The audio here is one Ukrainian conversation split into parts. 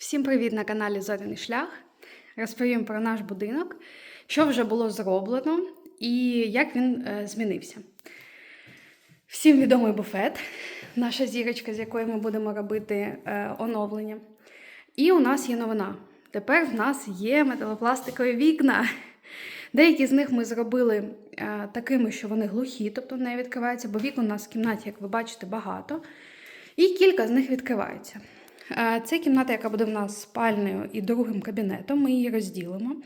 Всім привіт на каналі Зоряний Шлях. Розповім про наш будинок, що вже було зроблено і як він е, змінився. Всім відомий буфет, наша зірочка, з якої ми будемо робити е, оновлення. І у нас є новина. Тепер в нас є металопластикові вікна. Деякі з них ми зробили е, такими, що вони глухі, тобто не відкриваються, бо вікон у нас в кімнаті, як ви бачите, багато. І кілька з них відкриваються. Е, Це кімната, яка буде в нас спальною і другим кабінетом. Ми її розділимо.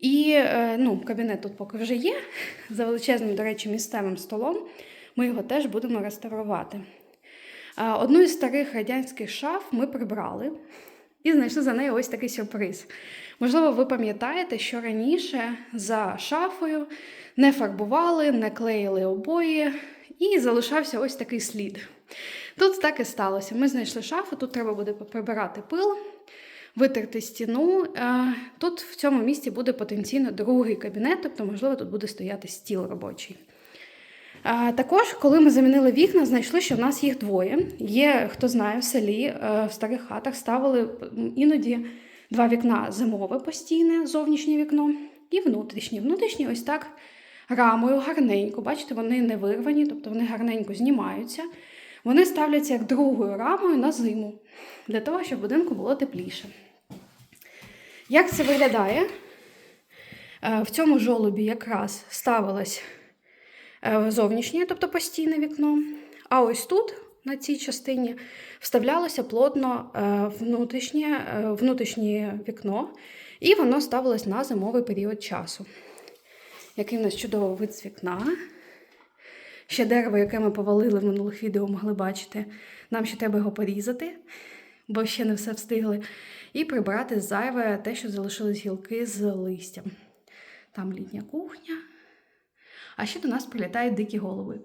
І е, ну, кабінет тут поки вже є, за величезним, до речі, місцевим столом. Ми його теж будемо реставрувати. Е, Одну із старих радянських шаф ми прибрали і знайшли за нею ось такий сюрприз. Можливо, ви пам'ятаєте, що раніше за шафою не фарбували, не клеїли обої, і залишався ось такий слід. Тут так і сталося. Ми знайшли шафу, тут треба буде прибирати пил, витерти стіну. Е, Тут в цьому місці буде потенційно другий кабінет, тобто, можливо, тут буде стояти стіл робочий. Також, коли ми замінили вікна, знайшли, що в нас їх двоє. Є, хто знає, в селі, е, в старих хатах ставили іноді два вікна зимове постійне, зовнішнє вікно, і внутрішнє. Внутрішнє ось так рамою гарненько. Бачите, вони не вирвані, тобто вони гарненько знімаються. Вони ставляться як другою рамою на зиму, для того, щоб будинку було тепліше. Як це виглядає? Е, В цьому жолобі якраз ставилось е, зовнішнє, тобто постійне вікно. А ось тут, на цій частині, вставлялося плотно е, внутрішнє, внутрішнє вікно, і воно ставилось на зимовий період часу. Який в нас чудовий вид з вікна. Ще дерево, яке ми повалили в минулих відео, могли бачити. Нам ще треба його порізати, бо ще не все встигли. І прибрати зайве те, що залишились гілки з листям. Там літня кухня. А ще до нас прилітають дикі голуби.